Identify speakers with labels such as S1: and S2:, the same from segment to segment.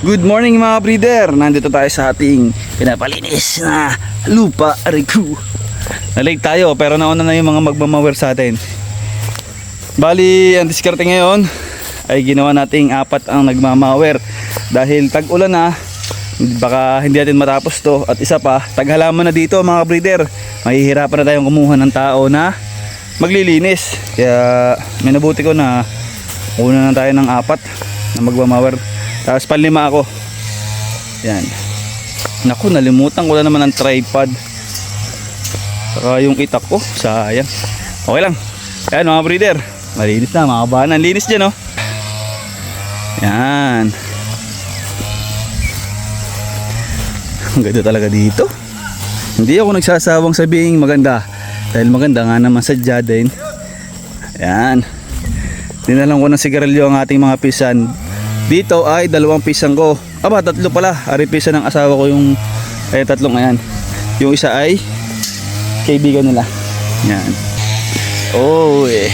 S1: Good morning mga breeder! Nandito tayo sa ating pinapalinis na lupa ariku. Nalate tayo pero nauna na yung mga magmamawer sa atin. Bali, ang diskarte ngayon ay ginawa nating apat ang nagmamawer. Dahil tag-ulan na, baka hindi natin matapos to. At isa pa, taghalaman na dito mga breeder. Mahihirapan na tayong kumuha ng tao na maglilinis. Kaya may nabuti ko na una na tayo ng apat na magmamawer. Tapos panlima ako. Yan. Naku, nalimutan ko na naman ang tripod. Saka yung itak ko, sayang. Okay lang. Yan mga breeder. Malinis na, mga kabahan. Ang linis dyan, oh. Yan. Ang ganda talaga dito. Hindi ako nagsasawang sabihing maganda. Dahil maganda nga naman sadya din. Yan. Dinalang ko ng sigarilyo ang ating mga pisan. Dito ay dalawang pisan ko. Aba, tatlo pala. Ari pisan ng asawa ko yung eh, tatlong ayan. Yung isa ay kaibigan nila. Yan. Oh, eh.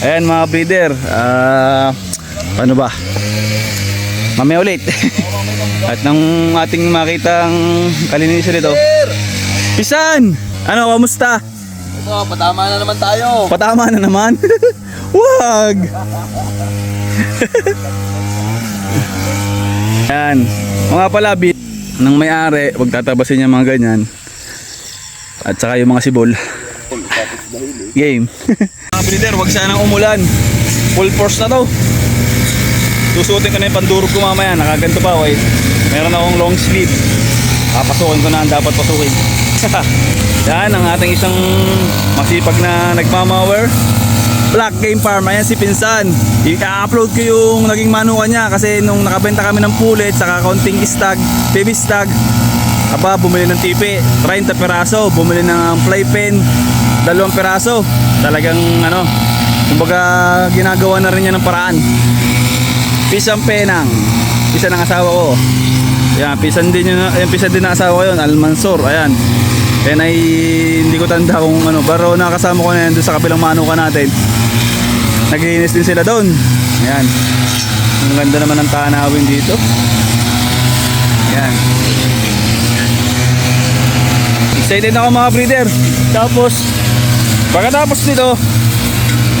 S1: Ayan mga breeder. Ah, paano ba? Mamaya ulit. At nang ating makita ang kalinisan nito. Pisan! Ano, kamusta?
S2: Ito, patama na naman tayo.
S1: Patama na naman. Wag! Yan. Mga palabi ng may-ari, wag tatabasin niya mga ganyan. At saka yung mga sibol. Game. mga breeder, wag sanang umulan. Full force na to. Susuotin ko na yung pandurog ko mamaya. Nakaganto pa, okay? Meron akong long sleeve. Papasukin ko na ang dapat pasukin. Yan ang ating isang masipag na nagmamawer. Black Game Farm. Ayan si Pinsan. I-upload ko yung naging manuka niya kasi nung nakabenta kami ng pulit saka konting stag, baby stag. Aba, bumili ng tipi, 30 peraso, bumili ng playpen, dalawang peraso. Talagang ano, kumbaga ginagawa na rin niya ng paraan. Pisang penang, pisa ng asawa ko. Yan, pisan din yun, yan, pisan din ng asawa ko yun, Almansor, ayan. Yan ay hindi ko tanda kung ano, pero nakasama ko na yan doon sa kabilang manuka natin. Naglinis din sila doon. Ayan. Ang ganda naman ng tanawin dito. Ayan. Excited ako mga breeder. Tapos, pagkatapos nito,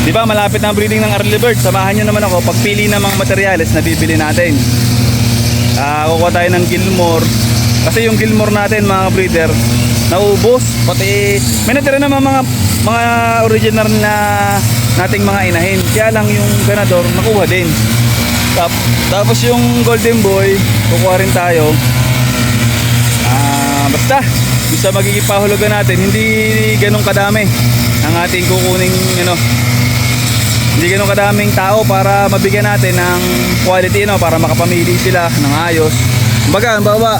S1: di ba malapit na ang breeding ng early bird. Samahan nyo naman ako pagpili ng mga materyales na bibili natin. Ah, kukuha tayo ng Gilmore. Kasi yung Gilmore natin mga breeder, naubos. Pati may natira naman mga mga original na nating mga inahin. Kaya lang yung ganador nakuha din. Tap, tapos yung Golden Boy, kukuha rin tayo. Ah, basta isa magiging pahulugan natin, hindi ganun kadami ang ating kukuning ano, hindi ganun kadaming tao para mabigyan natin ng quality no para makapamili sila ng ayos. Kumbaga, bawa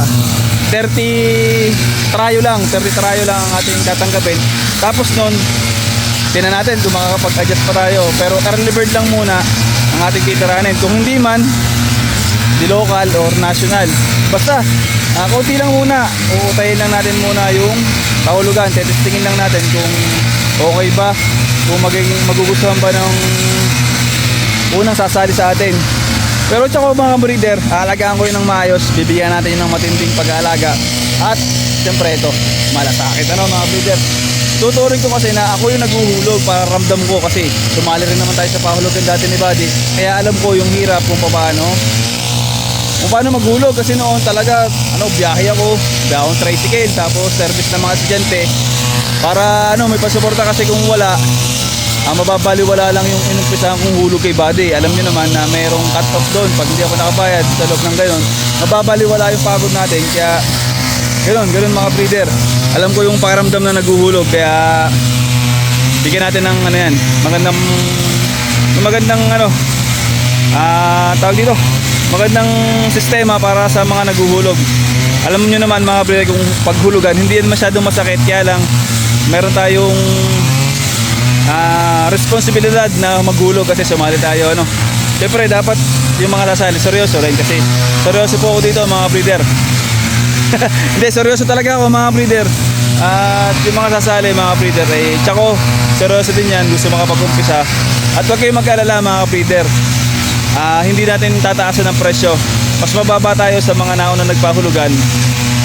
S1: 30 trayo lang, 30 trayo lang ang ating tatanggapin. Tapos nun, tingnan natin kung makakapag-adjust pa tayo. Pero early bird lang muna ang ating titiranin. Kung hindi man, di local or national. Basta, uh, konti lang muna. Uutayin lang natin muna yung kahulugan. Tetestingin lang natin kung okay ba, kung magiging magugustuhan ba ng unang sasali sa atin. Pero tsaka mga breeder, aalagaan ko yun ng maayos, bibigyan natin yun ng matinding pag-aalaga. At siyempre ito, malasakit ano mga breeder. Tuturing ko kasi na ako yung naghuhulog para ramdam ko kasi sumali rin naman tayo sa pahulugan dati ni Buddy. Kaya alam ko yung hirap kung paano kung paano maghulog kasi noon talaga ano biyahe ako akong tricycle tapos service ng mga estudyante para ano may pasuporta kasi kung wala ang mababaliwala lang yung inumpisahan kong hulog kay Buddy. Alam niyo naman na mayroong cut off doon. Pag hindi ako nakabayad sa loob ng gayon mababaliwala yung pagod natin. Kaya ganoon ganoon mga breeder. Alam ko yung pakiramdam na naghuhulog kaya bigyan natin ng ano yan magandang magandang ano ah tawag dito magandang sistema para sa mga naghuhulog alam niyo naman mga breeder kung paghulugan hindi yan masyadong masakit. Kaya lang meron tayong ah, responsibilidad na maghulog kasi sumali tayo ano. Siyempre dapat yung mga nasali seryoso rin kasi. Seryoso po ako dito mga breeder. Hindi seryoso talaga ako mga breeder. At yung mga sasali mga breeder eh tsako seryoso din yan gusto makapag-umpisa. At huwag kayong mag-alala mga breeder. Ah, hindi natin tataasan ng presyo. Mas mababa tayo sa mga nauna nagpahulugan.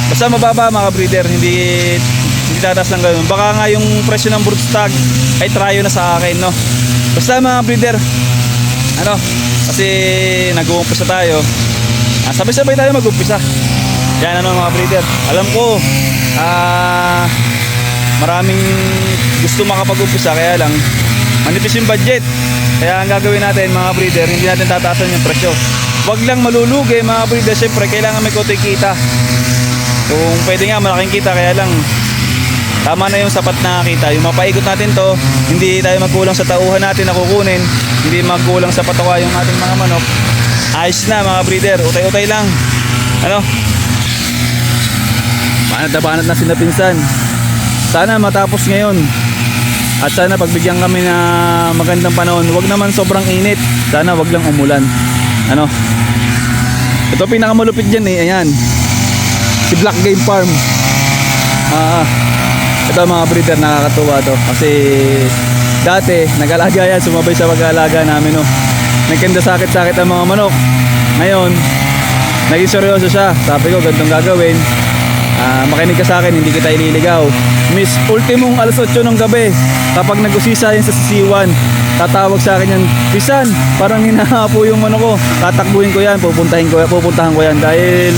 S1: Basta mababa mga breeder, hindi hindi tataas ng ganun. Baka nga yung presyo ng broodstag ay trayo na sa akin, no? Basta mga breeder, ano, kasi nag-uumpisa tayo. Ah, sabay-sabay tayo mag-umpisa. Yan ano mga breeder. Alam ko, ah, maraming gusto makapag-umpisa kaya lang manipis yung budget. Kaya ang gagawin natin mga breeder, hindi natin tataasan yung presyo. Huwag lang malulugi mga breeder, syempre kailangan may konti kita. Kung pwede nga malaking kita kaya lang tama na yung sapat na kita. Yung mapaikot natin to, hindi tayo magkulang sa tauhan natin na kukunin, hindi magkulang sa patawa yung ating mga manok. Ayos na mga breeder, utay-utay lang. Ano? Banat na banat na sinapinsan. Sana matapos ngayon. At sana pagbigyan kami na magandang panahon, wag naman sobrang init. Sana wag lang umulan. Ano? Ito pinakamalupit dyan eh, ayan. Si Black Game Farm. Ah, ito mga breeder nakakatuwa to kasi dati nag-alaga yan sumabay sa pag-aalaga namin no. Nagkanda sakit-sakit ang mga manok. Ngayon, naging seryoso siya. Sabi ko, ganitong gagawin. Ah, makinig ka sa akin, hindi kita ililigaw. Miss, ultimong alas 8 ng gabi, kapag nag-usisa yan sa sisiwan, tatawag sa akin yan, Pisan, parang hinahapo yung ano ko, tatakbuhin ko yan, pupuntahin ko, pupuntahan ko yan dahil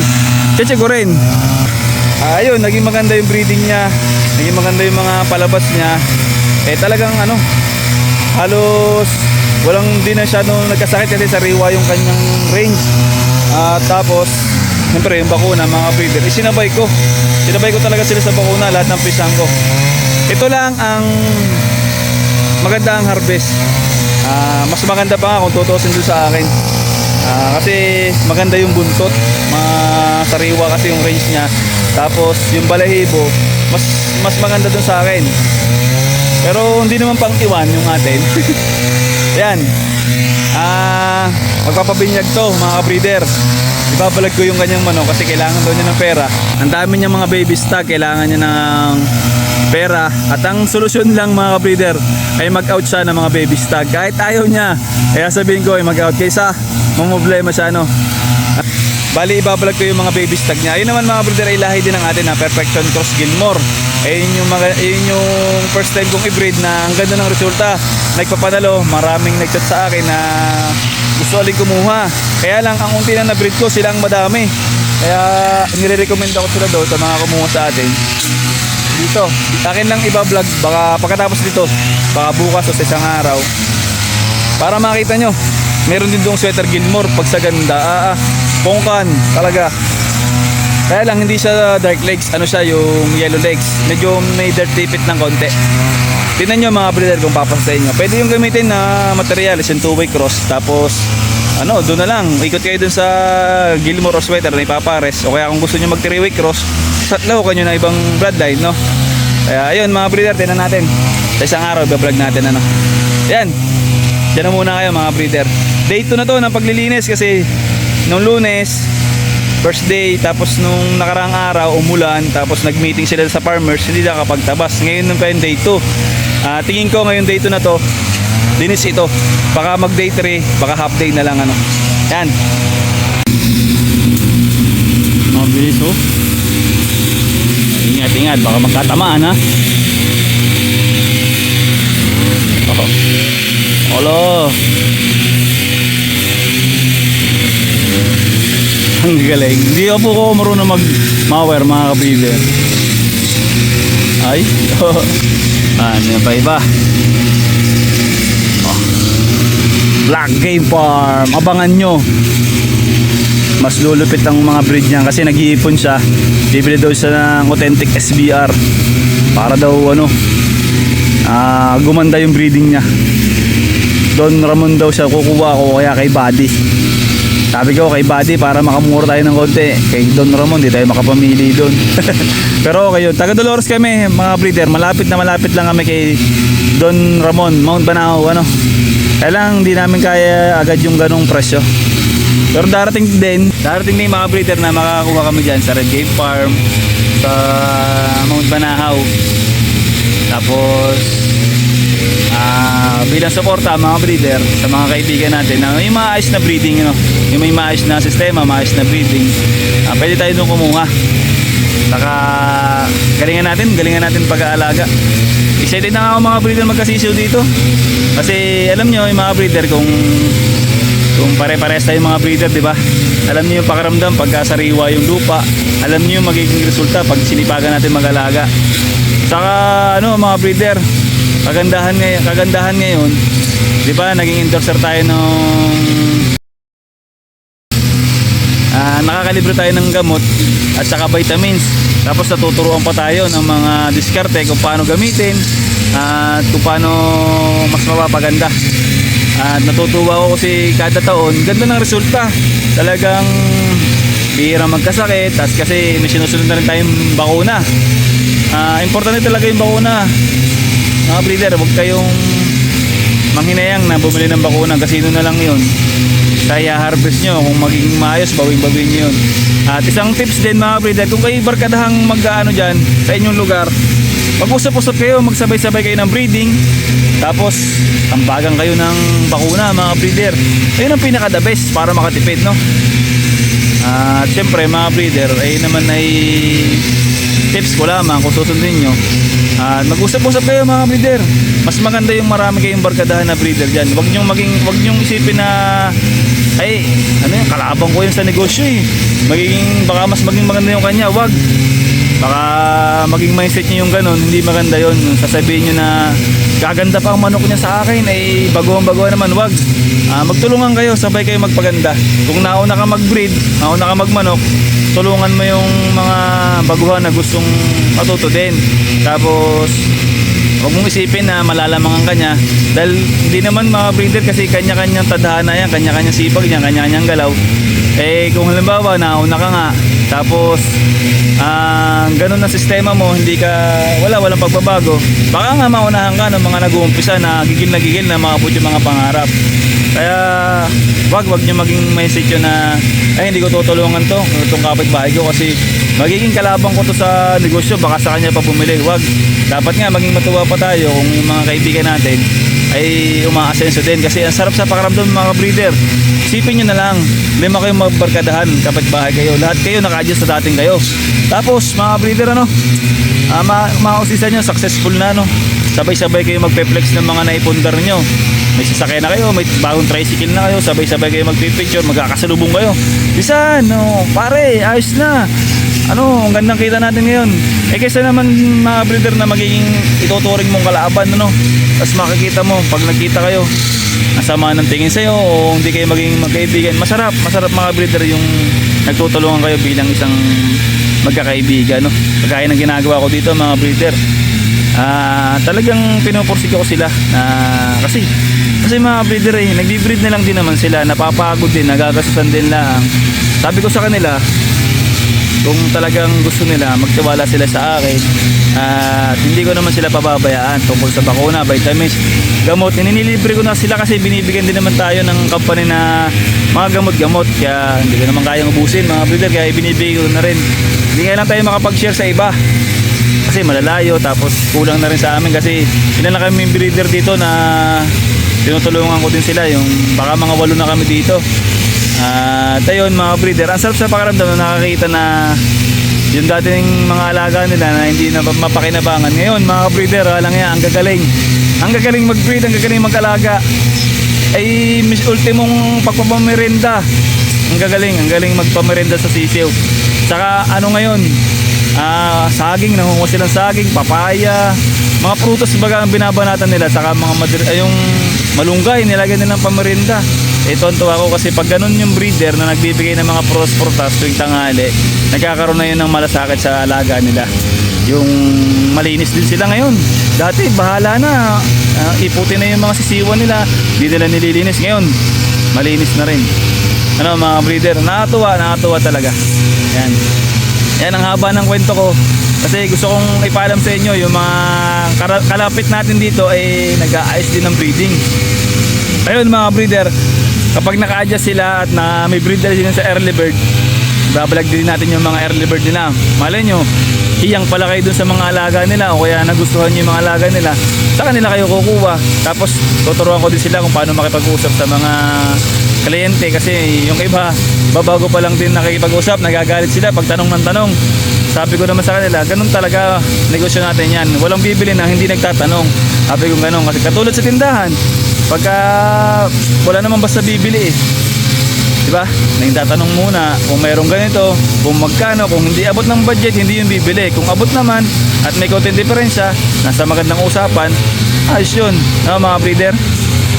S1: cheche ko rin. Ah, ayun, naging maganda yung breeding niya, naging maganda yung mga palabas niya. Eh talagang ano, halos walang di na siya nung nagkasakit kasi sariwa yung kanyang range. At tapos, siyempre yung bakuna mga breeder, isinabay ko. Sinabay ko talaga sila sa bakuna, lahat ng pisang ko. Ito lang ang maganda ang harvest. Ah, mas maganda pa nga kung tutusin doon sa akin. Ah, kasi maganda yung buntot, masariwa kasi yung range niya. Tapos yung balahibo, mas mas maganda dun sa akin. Pero hindi naman pang iwan yung atin. Yan. Ah, magpapabinyag to mga breeder. Ibabalag ko yung kanyang manok kasi kailangan daw niya ng pera. Ang dami niya mga baby stock, kailangan niya ng pera. At ang solusyon lang mga breeder ay mag-out siya ng mga baby stock. Kahit ayaw niya, kaya sabihin ko ay mag-out kaysa mamblema siya no. Bali, ibabalag ko yung mga baby stag niya. Ayun naman mga brother ay lahi din ng atin na Perfection Cross Gilmore. Ayun yung, mga, ayun yung first time kong i-breed na ang ganda ng resulta. Nagpapanalo, maraming nagchat sa akin na gusto ulit kumuha. Kaya lang, ang unti na na-breed ko, sila ang madami. Kaya nire-recommend ako sila daw sa mga kumuha sa atin. Dito, akin lang iba-vlog. Baka pagkatapos dito, baka bukas o sa isang araw. Para makita nyo, meron din doong sweater Gilmore pag sa ganda. Ah, ah, pongkan talaga. Kaya lang hindi siya dark legs, ano siya yung yellow legs. Medyo may dirt tipit ng konti. Tingnan nyo mga breeder kung papasa sa inyo. Pwede yung gamitin na material, yung two-way cross. Tapos, ano, doon na lang. Ikot kayo dun sa Gilmore sweater na ipapares. O kaya kung gusto nyo mag three-way cross, satlaw kanyo na ibang bloodline, no? Kaya ayun mga breeder, tingnan natin. Sa isang araw, bablog natin ano. Yan. Diyan na muna kayo mga breeder. Day 2 na to ng paglilinis kasi nung lunes, first day, tapos nung nakarang araw, umulan, tapos nag-meeting sila sa farmers, hindi nakapagtabas. Ngayon nung yung day 2. Ah, tingin ko ngayon day 2 na to, linis ito. Baka mag day 3, baka half day na lang ano. Yan. Mabilis oh. Ingat, ingat, baka magkatamaan ha. Oh. Olo. Ang galing. Hindi ako po marunong mag-mower mga kabreeder. Ay. ano pa iba? Oh. Black Game Farm. Abangan nyo. Mas lulupit ang mga breed niya kasi nag-iipon siya. Bibili daw siya ng authentic SBR. Para daw ano, ah gumanda yung breeding niya. Don Ramon daw siya kukuha ko kaya kay Buddy. Sabi ko kay Buddy para makamura tayo ng konti. Kay Don Ramon di tayo makapamili doon. Pero okay yun. Taga Dolores kami mga breeder. Malapit na malapit lang kami kay Don Ramon, Mount Banao ano. Kaya hindi namin kaya agad yung ganong presyo. Pero darating din, darating din yung mga breeder na makakakuha kami dyan sa Red Game Farm, sa Mount Banahaw. Tapos, ah, bilang suporta mga breeder sa mga kaibigan natin na yung maayos na breeding, know, yung may maayos na sistema, maayos na breeding, ah, pwede tayo doon kumuha. Saka galingan natin, galingan natin pag-aalaga. Excited na ako mga breeder magkasisiw dito. Kasi alam nyo yung mga breeder kung kung pare-pares tayo mga breeder, di ba? Alam niyo yung pakaramdam pagka sariwa yung lupa. Alam niyo yung magiging resulta pag sinipagan natin mag-alaga. Saka ano mga breeder, kagandahan ngayon, kagandahan ngayon, 'di ba? Naging endorser tayo nung Ah, nakakalibre tayo ng gamot at saka vitamins. Tapos natuturuan pa tayo ng mga diskarte kung paano gamitin at kung paano mas mapapaganda. At natutuwa ako kasi kada taon, ganda ng resulta. Talagang bihira magkasakit at kasi may sinusunod na rin tayong bakuna. Ah, importante talaga yung bakuna. Mga breeder, huwag kayong manghinayang na bumili ng bakuna kasi na lang yun. Kaya harvest nyo kung magiging maayos bawing bawing nyo yun. At isang tips din mga breeder kung kayo barkadahang mag ano dyan sa inyong lugar mag-usap-usap kayo magsabay-sabay kayo ng breeding tapos tambagan kayo ng bakuna mga breeder. Ayun ang pinaka the best para makatipid no? At syempre mga breeder ay naman ay tips ko lamang kung susundin nyo. At mag-usap-usap kayo mga breeder. Mas maganda yung marami kayong barkadahan na breeder dyan. Wag nyong maging wag nyong isipin na ay ano yung kalabang ko yun sa negosyo eh. Magiging baka mas maging maganda yung kanya. Wag baka maging mindset niyo yung ganun hindi maganda yon sasabihin niyo na gaganda pa ang manok niya sa akin ay baguhan baguhan naman wag. Ah, magtulungan kayo sabay kayo magpaganda. Kung nauna ka mag-breed nauna ka magmanok tulungan mo yung mga baguhan na gustong matuto din. Tapos Huwag mong isipin na malalamangan ka niya dahil hindi naman mga breeder kasi kanya-kanyang tadhana yan, kanya-kanyang sipag niya, kanya-kanyang galaw. Eh kung halimbawa nauna ka nga tapos ah ganun na sistema mo, hindi ka wala walang pagbabago. Baka nga maunahan ka ng mga nag-uumpisa na gigil na gigil na maabot yung mga pangarap. Kaya wag wag niyo maging mindset yun na ay hindi ko tutulungan to, itong kapitbahay ko kasi magiging kalabang ko to sa negosyo baka sa kanya pa bumili. Wag. Dapat nga maging matuwa pa tayo kung yung mga kaibigan natin ay umaasenso din kasi ang sarap sa pakiramdam ng mga breeder. Isipin nyo na lang, lima kayong magbarkadahan kapit bahay kayo. Lahat kayo naka-adjust sa dating kayo. Tapos mga breeder ano, uh, ma mausisa nyo, successful na no. Sabay-sabay kayo magpe-flex ng mga naipundar nyo. May sasakyan na kayo, may bagong tricycle na kayo, sabay-sabay kayo magpipicture, magkakasalubong kayo. Bisa, no, pare, ayos na. Ano, ang gandang kita natin ngayon. Eh kaysa naman mga breeder na magiging ituturing mong kalaban, ano. Tapos makikita mo, pag nagkita kayo, nasama ng tingin sa'yo o hindi kayo maging magkaibigan. Masarap, masarap mga breeder yung nagtutulungan kayo bilang isang magkakaibigan, no. Kagaya ng ginagawa ko dito mga breeder. Ah, talagang pinupursige ko sila na kasi kasi mga breeder eh, nagbi-breed na lang din naman sila, napapagod din, nagagasusan din lang. Sabi ko sa kanila, kung talagang gusto nila, magtiwala sila sa akin at hindi ko naman sila pababayaan tungkol sa bakuna, vitamins, gamot. Ininilibre ko na sila kasi binibigyan din naman tayo ng company na mga gamot-gamot. Kaya hindi ko naman kayang ubusin mga breeder kaya ibinibigay ko na rin. Hindi nga lang tayo makapag-share sa iba. Kasi malalayo tapos kulang na rin sa amin. Kasi ilan na kami breeder dito na tinutulungan ko din sila. Yung baka mga walo na kami dito at ayun mga breeder ang sarap sa pakiramdam na nakakita na yung dating mga alaga nila na hindi na mapakinabangan. Ngayon mga breeder alang yan ang gagaling. Ang gagaling mag breed ang gagaling mag alaga ay mis ultimong pagpapamerenda ang gagaling ang galing magpamerenda sa sisiw. Saka ano ngayon? Ah saging nangunguha silang saging papaya mga prutas baga ang binabanatan nila saka mga madir yung malunggay nilagay nilang pamerinda eh tonto ako kasi pag ganun yung breeder na nagbibigay ng mga prutas tuwing tanghali nagkakaroon na yun ng malasakit sa alaga nila. Yung malinis din sila ngayon. Dati bahala na. Ah, iputi na yung mga sisiwan nila. Hindi nila nililinis ngayon. Malinis na rin. Ano mga breeder nakatuwa nakatuwa talaga. Yan. Yan ang haba ng kwento ko. Kasi gusto kong ipaalam sa inyo yung mga kalapit natin dito ay nag-aayos din ng breeding. Ayun mga breeder, kapag naka-adjust sila at na may breeder sila sa early bird, babalag din natin yung mga early bird nila. Malay nyo, hiyang pala kayo dun sa mga alaga nila o kaya nagustuhan nyo yung mga alaga nila, sa kanila kayo kukuha. Tapos tuturuan ko din sila kung paano makipag-usap sa mga kliyente kasi yung iba, babago pa lang din nakikipag-usap, nagagalit sila pag tanong ng tanong. Sabi ko naman sa kanila, ganun talaga negosyo natin yan. Walang bibili na hindi nagtatanong. Sabi ko ganun kasi katulad sa tindahan, pagka wala naman basta bibili eh. Diba? Nagtatanong muna kung mayroong ganito, kung magkano, kung hindi abot ng budget, hindi yung bibili. Kung abot naman at may konting diferensya, nasa magandang usapan, ayos yun. No, mga breeder?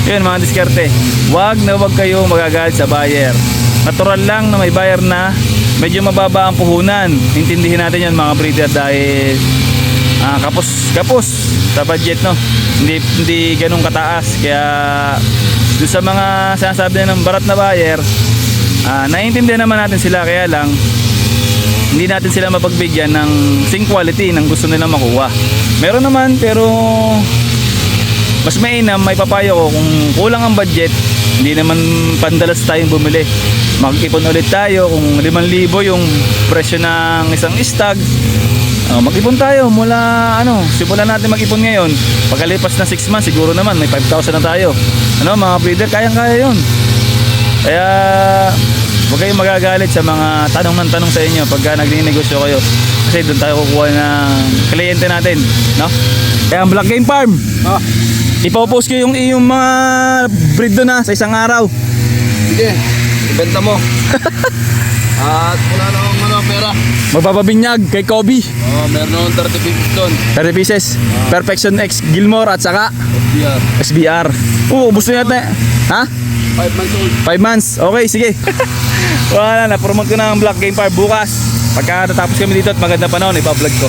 S1: Yun mga diskarte. Huwag na huwag kayo magagalit sa buyer. Natural lang na may buyer na medyo mababa ang puhunan. Intindihin natin yan mga breeder dahil ah, kapos kapos sa budget no. Hindi hindi ganun kataas. Kaya doon sa mga sinasabi ng barat na buyer, ah, naiintindihan naman natin sila. Kaya lang hindi natin sila mapagbigyan ng same quality ng gusto nila makuha. Meron naman pero mas mainam may papayo ko kung kulang ang budget hindi naman pandalas tayong bumili. Mag-ipon ulit tayo kung 5,000 yung presyo ng isang stag uh, mag-ipon tayo mula ano simulan natin mag-ipon ngayon pagkalipas na 6 months siguro naman may 5,000 na tayo ano mga breeder kayang kaya yun kaya huwag kayong magagalit sa mga tanong ng tanong sa inyo pagka nagninegosyo kayo kasi doon tayo kukuha ng kliyente natin no kaya ang Black Game Farm
S2: Ah,
S1: Ipopost ko yung iyong mga breed doon na sa isang araw.
S2: sige. Ibenta mo. At wala na akong ano, pera.
S1: Magpapabinyag kay Kobe.
S2: Oh, meron akong 30 pieces doon.
S1: 30 pieces. Perfection X Gilmore at saka
S2: FBR.
S1: SBR. Oo, gusto natin. Ha?
S2: 5 months old.
S1: 5 months. Okay, sige. Wala na, promote ko na ang Black Game Farm bukas. Pagka natapos kami dito at maganda panahon, ipa-vlog ko.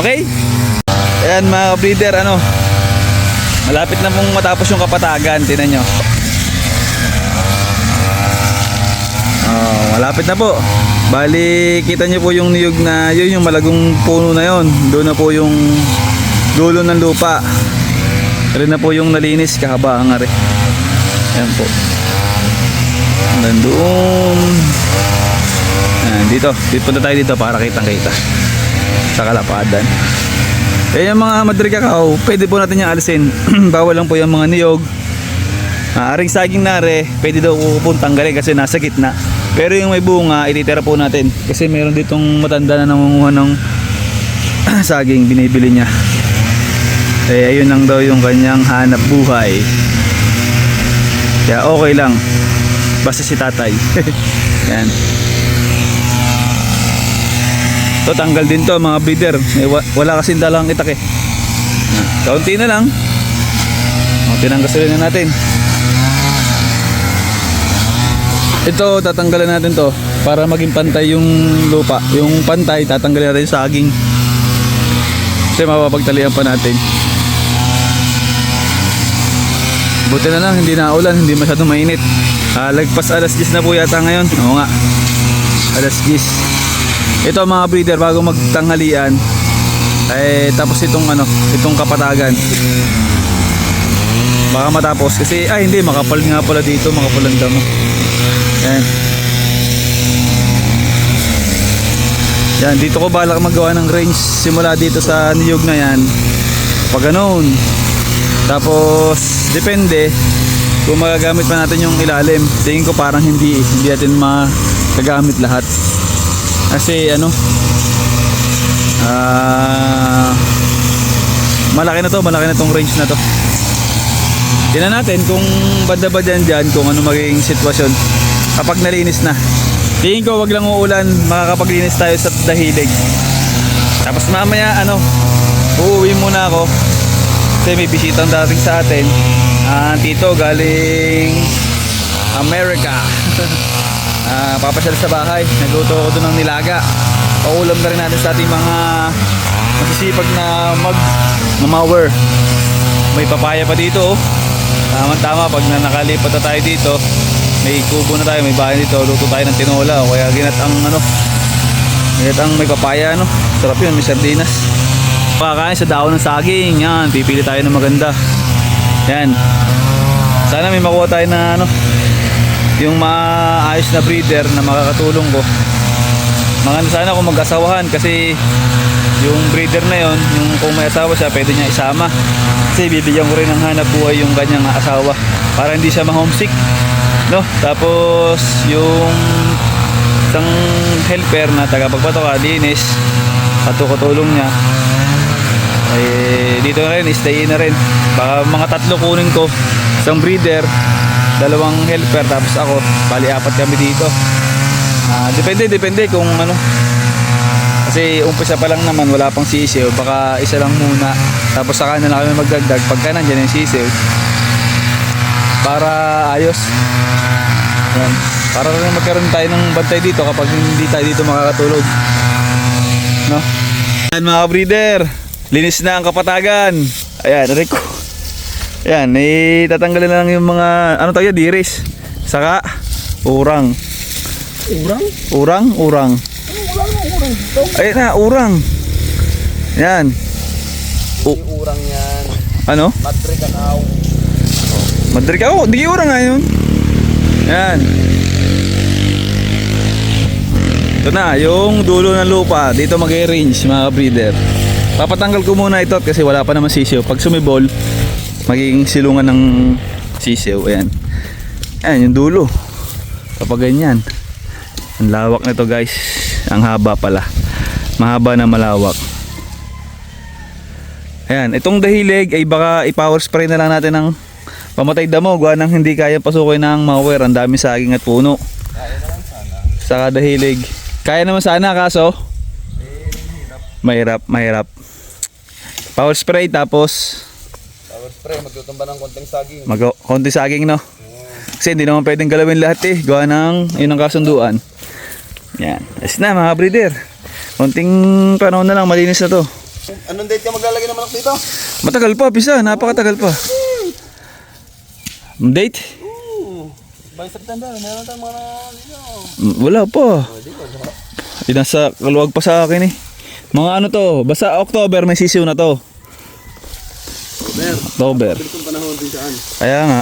S1: Okay? Ayan mga breeder, ano, malapit na pong matapos yung kapatagan, tinan nyo. Oh, malapit na po. Bali, kita nyo po yung niyog na, yun yung malagong puno na yon. Doon na po yung dulo ng lupa. Rin na po yung nalinis, kahaba ang ari. Ayan po. Hanggang doon. Ayan, dito. Dito punta tayo dito para kitang kita. Sa kalapadan. Eh yung mga madri kakao, pwede po natin yung alisin. Bawal lang po yung mga niyog. Aring saging nare, pwede daw po tanggalin kasi nasa gitna. Pero yung may bunga, ititira po natin. Kasi meron ditong matanda na nangunguha ng saging, binibili niya. Eh, ayun lang daw yung kanyang hanap buhay. Kaya okay lang. Basta si tatay. Yan. To tanggal din to mga breeder. Eh, wa- wala kasing dalang itak eh. Kaunti na lang. O, tinanggasolin na natin. Ito, tatanggalin natin to para maging pantay yung lupa. Yung pantay, tatanggalin natin yung saging. Kasi mapapagtalian pa natin. Buti na lang, hindi na ulan, hindi masyadong mainit. Ah, lagpas alas 10 na po yata ngayon. Oo nga. Alas 10. Ito mga breeder, bago magtanghalian, eh, tapos itong ano, itong kapatagan. Baka matapos kasi, ay hindi, makapal nga pala dito, makapal ang damo. Yan. Yan, dito ko balak magawa ng range simula dito sa niyog na yan. Pag ganun. Tapos, depende kung magagamit pa natin yung ilalim. Tingin ko parang hindi, hindi natin magagamit lahat. Kasi ano, ah, malaki na to, malaki na tong range na to. Tingnan natin kung banda ba dyan dyan, kung ano magiging sitwasyon kapag nalinis na. Tingin ko wag lang uulan, makakapaglinis tayo sa dahilig. Tapos mamaya ano, uuwi muna ako. Kasi may bisitang dating sa atin. Ah, tito galing America. Ah, papasyal sa bahay. Nagluto ako doon ng nilaga. Paulam na rin natin sa ating mga masisipag na mag mamawer. May papaya pa dito oh. Tama tama pag na nakalipat na tayo dito, may kubo na tayo, may bahay dito, luto tayo ng tinola o kaya ginat ang ano, ginat ang may papaya no. Sarap yun, may sardinas. Pakakain sa daon ng saging, yan, pipili tayo ng maganda. Yan. Sana may makuha tayo na ano, yung maayos na breeder na makakatulong ko. Mga sana kung mag-asawahan kasi yung breeder na yon, yung kung may asawa siya, pwede niya isama. Kasi bibigyan ko rin ng hanap buhay yung kanyang asawa para hindi siya ma-homesick. No? Tapos yung isang helper na tagapagpatoka, linis, katulong niya. Eh, dito na rin, stay na rin. Baka mga tatlo kunin ko. Isang breeder, dalawang helper, tapos ako. Bali, apat kami dito. Ah, depende, depende kung ano. Kasi umpisa pa lang naman, wala pang sisiw. Baka isa lang muna. Tapos saka na lang kami magdagdag pagka nandyan yung sisiw. Para ayos. Yan. Para rin magkaroon tayo ng bantay dito kapag hindi tayo dito makakatulog. No? Yan mga breeder. Linis na ang kapatagan. Ayan, Rico. Ayan, eh, tatanggalin na lang yung mga, ano tayo, diris. Saka, urang.
S2: Urang?
S1: Urang, urang.
S2: Urang,
S1: Ayan na, urang. Yan.
S2: Yung urang yan.
S1: Ano?
S2: Madre kakao.
S1: Madrid ka. Oh, di urang nga yun. Yan. Ito na, yung dulo ng lupa. Dito mag-range mga breeder. Papatanggal ko muna ito kasi wala pa naman sisiw. Pag sumibol, magiging silungan ng sisiw. Ayan. Ayan, yung dulo. Kapag ganyan. Ang lawak nito guys. Ang haba pala. Mahaba na malawak. Ayan, itong dahilig ay baka i-power spray na lang natin ng pamatay damo. Gawa ng hindi kaya pasukin ng mower. Ang dami saging at puno. Sa kada hilig. Kaya naman sana kaso mahirap, mahirap. Power spray tapos
S2: Power spray, magtutumba ng konting saging.
S1: mag konti saging no. Kasi hindi naman pwedeng galawin lahat eh. Gawa ng yun ang kasunduan. Yan. Ayos na mga breeder. Konting panahon na lang malinis na to.
S2: Anong date ka maglalagay ng manok dito?
S1: Matagal pa, pisa. Napakatagal pa. Date?
S2: Oo. By September, meron tayong mga dito.
S1: Mm, Wala pa. Nasa kaluwag pa sa akin eh. Mga ano to, basta October may sisiw na to. October.
S2: saan?
S1: Kaya nga.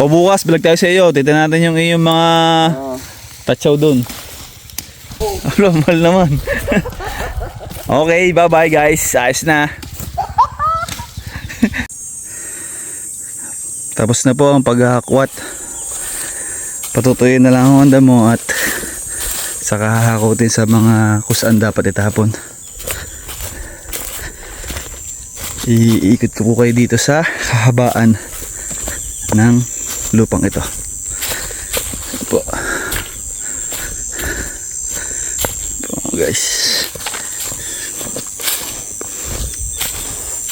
S1: O bukas, bilag tayo sa iyo. Titignan natin yung iyong mga
S2: Ah.
S1: Tatsaw dun. Wala, mahal naman. okay, bye-bye guys. Ayos na. Tapos na po ang paghahakwat. Patutuyin na lang ang onda mo at saka hahakutin sa mga kusaan dapat itapon. Iikot ko po kayo dito sa kahabaan ng lupang ito. Ito po. Guys.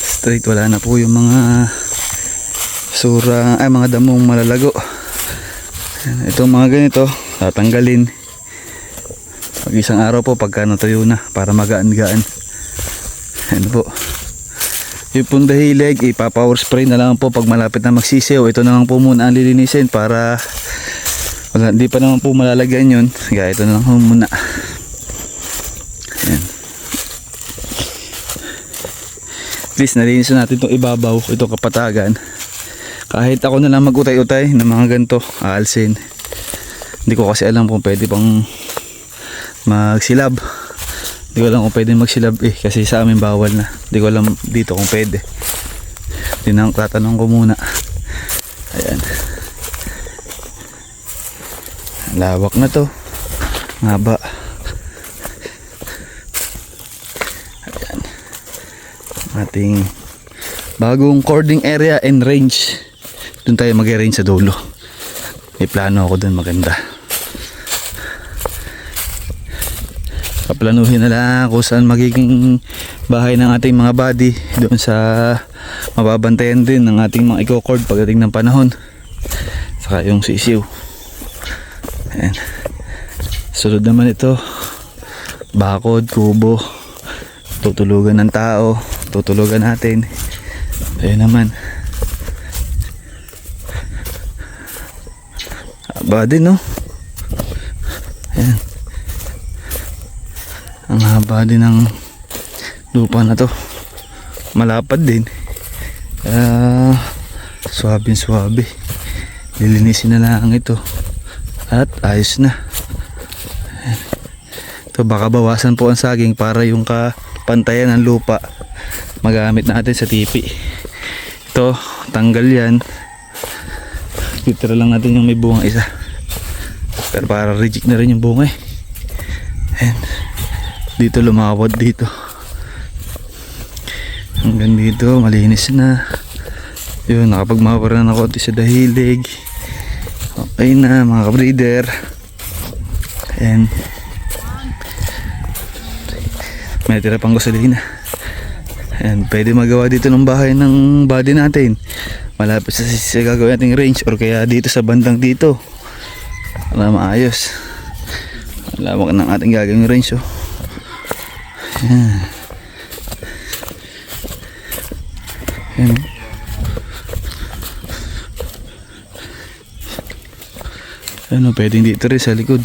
S1: Straight wala na po yung mga sura ay mga damong malalago. Itong mga ganito tatanggalin. Pag isang araw po pagka natuyo na para magaan-gaan. Ano po. Yung pong dahilig, ipa-power spray na lang po pag malapit na magsisiw. Ito na lang po muna ang lilinisin para wala, hindi pa naman po malalagyan yun. Kaya ito na lang po muna. Ayan. At least nalinis na natin itong ibabaw, itong kapatagan. Kahit ako na lang mag-utay-utay ng mga ganito, aalsin. Hindi ko kasi alam kung pwede pang magsilab. Hindi ko alam kung pwede magsilab eh kasi sa amin bawal na. Hindi ko alam dito kung pwede. Tinang tatanong ko muna. Ayan. Lawak na to. Ngaba. Ayan. Ating bagong cording area and range. Doon tayo mag-range sa dulo. May plano ako doon maganda. Paplanuhin na lang kung saan magiging bahay ng ating mga body doon sa mababantayan din ng ating mga eco-cord pagdating ng panahon. Saka yung sisiw. Ayan. Sunod naman ito. Bakod, kubo. Tutulugan ng tao. Tutulugan natin. Ayun naman. Haba din no. Ayan. Ang haba din ng lupa na to. Malapad din. Kaya swabe swabe. Lilinisin na lang ito. At ayos na. Ayan. Ito baka bawasan po ang saging para yung kapantayan ng lupa magamit natin sa tipi. Ito, tanggal yan. Titira lang natin yung may bunga isa. Pero para reject na rin yung bunga eh. And dito lumawad dito. Hanggang dito, malinis na. Yun, nakapagmawara na konti sa dahilig. Okay na mga kabreeder. And may tira pang gasolina. And pwede magawa dito ng bahay ng body natin. Malapit sa, sa gagawin nating range or kaya dito sa bandang dito. Para maayos. Lawak ng ating gagawing range oh. Yan. Yan. Ano, pwedeng dito rin sa likod.